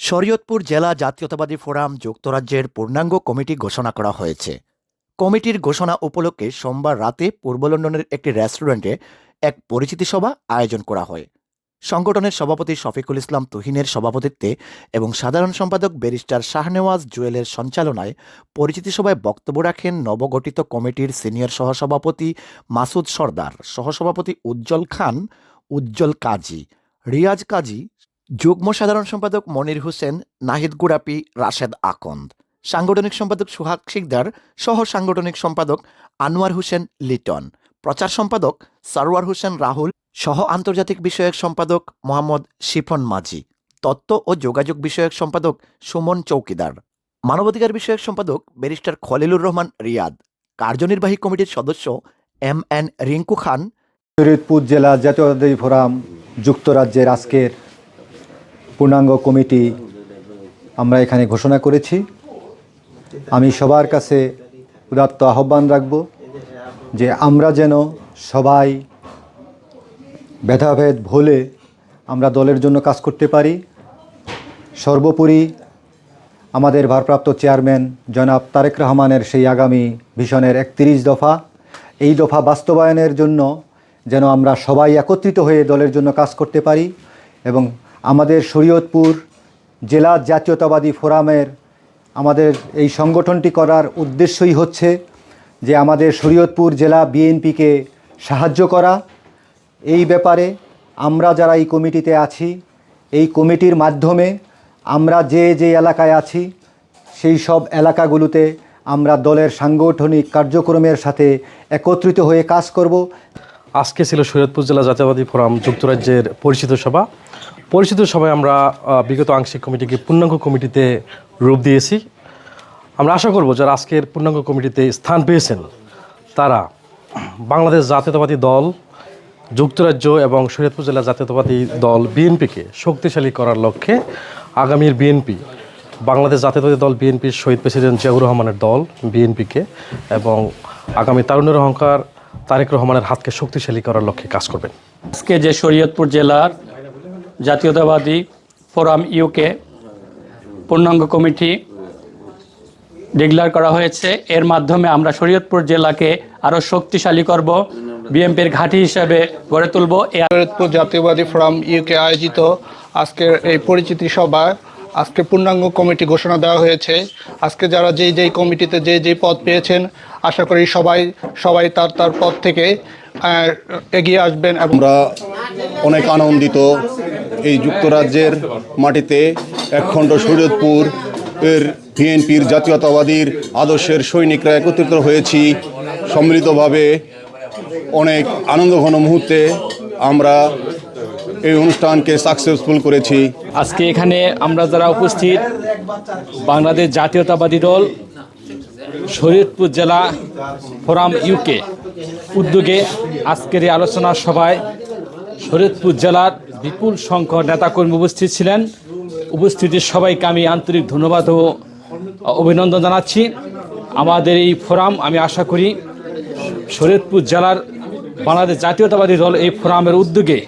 শরীয়তপুর জেলা জাতীয়তাবাদী ফোরাম যুক্তরাজ্যের পূর্ণাঙ্গ কমিটি ঘোষণা করা হয়েছে। কমিটির ঘোষণা উপলক্ষে সোমবার রাতে পূর্ব লন্ডনের একটি রেস্টুরেন্টে এক পরিচিতি সভা আয়োজন করা হয়। সংগঠনের সভাপতি শফিকুল ইসলাম তুহিনের সভাপতিত্বে এবং সাধারণ সম্পাদক ব্যারিস্টার শাহনেওয়াজ জুয়েলের সঞ্চালনায় পরিচিতি সভায় বক্তব্য রাখেন নবগঠিত কমিটির সিনিয়র সহসভাপতি মাসুদ সর্দার, সহসভাপতি উজ্জ্বল খান, উজ্জ্বল কাজী, রিয়াজ কাজী যুগ্ম সাধারণ সম্পাদক মনির হোসেন, নাহিদ গুরাপি, রাশেদ আকন্দ। সাংগঠনিক সম্পাদক সুহাগ শিকদার, সহ সাংগঠনিক সম্পাদক আনোয়ার হোসেন লিটন। প্রচার সম্পাদক সারোয়ার হোসেন রাহুল, সহ আন্তর্জাতিক বিষয়ক সম্পাদক মোহাম্মদ শিফন মাঝি। তত্ত্ব ও যোগাযোগ বিষয়ক সম্পাদক সুমন চৌকিদার। মানবাধিকার বিষয়ক সম্পাদক ব্যারিস্টার খলিলুর রহমান রিয়াদ। কার্যনির্বাহী কমিটির সদস্য এম এন রিঙ্কু খান। শরীয়তপুর জেলা জাতীয়তাবাদী ফোরাম যুক্তরাজ্যের আজকের পূর্ণাঙ্গ কমিটি আমরা এখানে ঘোষণা করেছি। আমি সবার কাছে উদাত্ত আহ্বান রাখব যে আমরা যেন সবাই ভেদাভেদ ভুলে আমরা দলের জন্য কাজ করতে পারি। সর্বোপরি আমাদের ভারপ্রাপ্ত চেয়ারম্যান জনাব তারেক রহমানের সেই আগামী ভিশনের একত্রিশ দফা। এই দফা বাস্তবায়নের জন্য যেন আমরা সবাই একত্রিত হয়ে দলের জন্য কাজ করতে পারি এবং আমাদের শরীয়তপুর জেলা জাতীয়তাবাদী ফোরামের আমাদের এই সংগঠনটি করার উদ্দেশ্যই হচ্ছে যে আমাদের শরীয়তপুর জেলা বিএনপিকে সাহায্য করা। এই ব্যাপারে আমরা যারা এই কমিটিতে আছি, এই কমিটির মাধ্যমে আমরা যে যে এলাকায় আছি, সেই সব এলাকাগুলোতে আমরা দলের সাংগঠনিক কার্যক্রমের সাথে একত্রিত হয়ে কাজ করব। আজকে ছিল শরীয়তপুর জেলা জাতীয়বাদী ফোরাম যুক্তরাজ্যের পরিচিত সভা। পরিচিত সভায় আমরা বিগত আংশিক কমিটিকে পূর্ণাঙ্গ কমিটিতে রূপ দিয়েছি। আমরা আশা করব যারা আজকের পূর্ণাঙ্গ কমিটিতে স্থান পেয়েছেন, তারা বাংলাদেশ জাতীয়তাবাদী দল, যুক্তরাজ্য এবং শরীয়তপুর জেলা জাতীয়তাবাদী দল, বিএনপিকে শক্তিশালী করার লক্ষ্যে আগামীর বিএনপি, বাংলাদেশ জাতীয়তাবাদী দল, বিএনপির শহীদ প্রেসিডেন্ট জিয়াউর রহমানের দল, বিএনপিকে এবং আগামী তারুণের অহংকার তারেক রহমানের হাতকে শক্তিশালী করার লক্ষ্যে কাজ করবেন। আজকে যে শরীয়তপুর জেলার জাতীয়তাবাদী ফোরাম ইউকে পূর্ণাঙ্গ কমিটি ডিক্লেয়ার করা হয়েছে। এর মাধ্যমে আমরা শরীয়তপুর জেলাকে আরও শক্তিশালী করব। বিএমপির ঘাঁটি হিসাবে গড়ে তুলব। শরীয়তপুর জাতীয়বাদী ফোরাম ইউকে আয়োজিত আজকের এই পরিচিতি সভা, আজকে পূর্ণাঙ্গ কমিটি ঘোষণা দেওয়া হয়েছে। আজকে যারা যেই যেই কমিটিতে যে যে পদ পেয়েছেন, আশা করি সবাই সবাই তার তার পদ থেকে এগিয়ে আসবেন আমরা অনেক আনন্দিত এই যুক্তরাজ্যের মাটিতে একখণ্ড শরীয়তপুর এর বিএনপির জাতীয়তাবাদীর আদর্শের সৈনিকরা একত্রিত হয়েছি। সম্মিলিতভাবে অনেক আনন্দঘন মুহূর্তে আমরা এই অনুষ্ঠানকে সাকসেসফুল করেছি। আজকে এখানে আমরা যারা উপস্থিত বাংলাদেশ জাতীয়তাবাদী দল শরীয়তপুর জেলা ফোরাম ইউকে উদ্যোগে আজকের এই আলোচনা সভায় শরীয়তপুর জেলার বিপুল সংখ্যক নেতাকর্মী উপস্থিত ছিলেন। উপস্থিতির সবাইকে আমি আন্তরিক ধন্যবাদ ও অভিনন্দন জানাচ্ছি। আমাদের এই ফোরাম, আমি আশা করি শরীয়তপুর জেলার বাংলাদেশ জাতীয়তাবাদী দল এই ফোরামের উদ্যোগে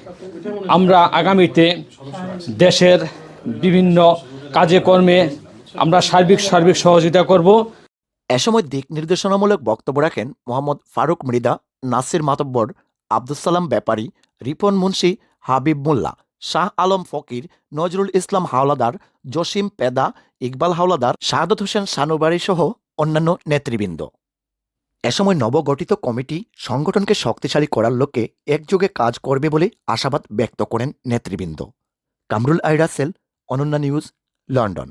আমরা আগামীতে দেশের বিভিন্ন কাজে কর্মে আমরা সার্বিক সার্বিক সহযোগিতা করব। এ সময় দিক নির্দেশনামূলক বক্তব্য রাখেন মোহাম্মদ ফারুক মৃদা নাসির মাতব্বর আব্দুল সালাম ব্যাপারী, রিপন মুন্সি, হাবিব মোল্লা, শাহ আলম ফকির, নজরুল ইসলাম হাওলাদার, জসিম পেদা, ইকবাল হাওলাদার, শাহাদত হোসেন সানুবাড়ি সহ অন্যান্য নেতৃবৃন্দ। এ সময় নবগঠিত কমিটি সংগঠনকে শক্তিশালী করার লক্ষ্যে একযোগে কাজ করবে বলে আশাবাদ ব্যক্ত করেন নেতৃবৃন্দ। কামরুল আইরাসেল, অনন্যা নিউজ, লন্ডন।